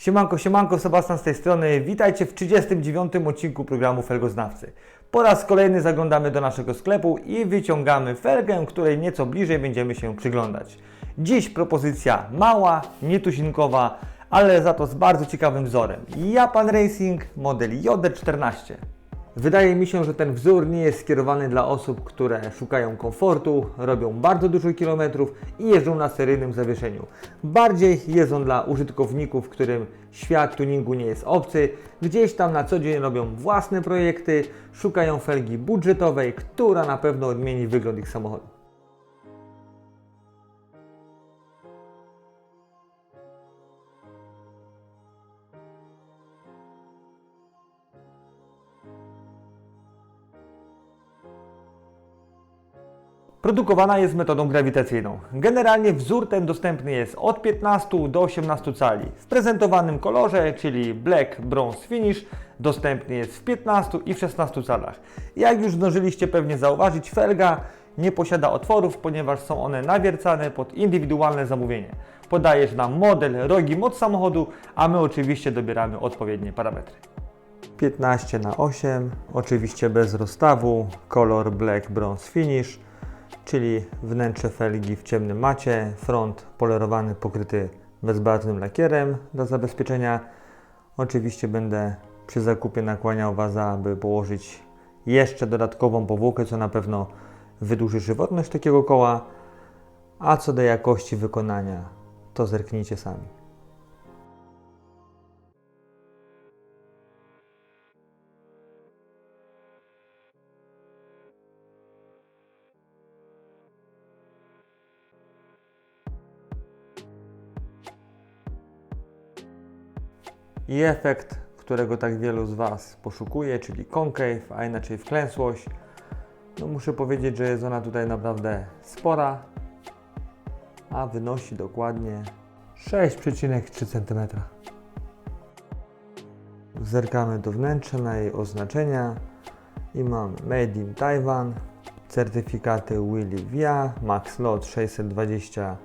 Siemanko, siemanko, Sebastian z tej strony. Witajcie w 39. odcinku programu Felgoznawcy. Po raz kolejny zaglądamy do naszego sklepu i wyciągamy felgę, której nieco bliżej będziemy się przyglądać. Dziś propozycja mała, nietuzinkowa, ale za to z bardzo ciekawym wzorem. Japan Racing model JD14. Wydaje mi się, że ten wzór nie jest skierowany dla osób, które szukają komfortu, robią bardzo dużo kilometrów i jeżdżą na seryjnym zawieszeniu. Bardziej jest on dla użytkowników, którym świat tuningu nie jest obcy, gdzieś tam na co dzień robią własne projekty, szukają felgi budżetowej, która na pewno odmieni wygląd ich samochodu. Produkowana jest metodą grawitacyjną. Generalnie wzór ten dostępny jest od 15 do 18 cali. W prezentowanym kolorze, czyli Black Bronze Finish, dostępny jest w 15 i w 16 calach. Jak już zdążyliście pewnie zauważyć, felga nie posiada otworów, ponieważ są one nawiercane pod indywidualne zamówienie. Podajesz nam model, rogi, moc samochodu, a my oczywiście dobieramy odpowiednie parametry. 15 na 8, oczywiście bez rozstawu, kolor Black Bronze Finish, czyli wnętrze felgi w ciemnym macie, front polerowany, pokryty bezbarwnym lakierem dla zabezpieczenia. Oczywiście będę przy zakupie nakłaniał Was, aby położyć jeszcze dodatkową powłokę, co na pewno wydłuży żywotność takiego koła. A co do jakości wykonania, to zerknijcie sami. I efekt, którego tak wielu z Was poszukuje, czyli concave, a inaczej wklęsłość. No muszę powiedzieć, że jest ona tutaj naprawdę spora, a wynosi dokładnie 6,3 cm. Zerkamy do wnętrza na jej oznaczenia i mamy Made in Taiwan, certyfikaty Willy Via, Max Lot 620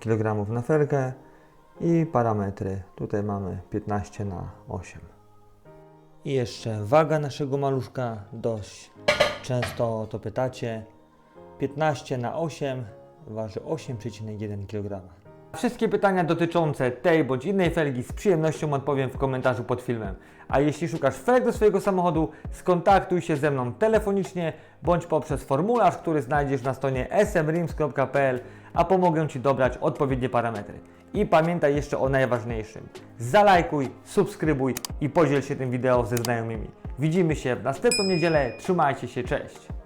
kg na felkę i parametry. Tutaj mamy 15 na 8. I jeszcze waga naszego maluszka, dość często to pytacie. 15 na 8 waży 8,1 kg. Wszystkie pytania dotyczące tej bądź innej felgi z przyjemnością odpowiem w komentarzu pod filmem. A jeśli szukasz felg do swojego samochodu, skontaktuj się ze mną telefonicznie bądź poprzez formularz, który znajdziesz na stronie smrims.pl, a pomogę Ci dobrać odpowiednie parametry. I pamiętaj jeszcze o najważniejszym. Zalajkuj, subskrybuj i podziel się tym wideo ze znajomymi. Widzimy się w następną niedzielę. Trzymajcie się, cześć!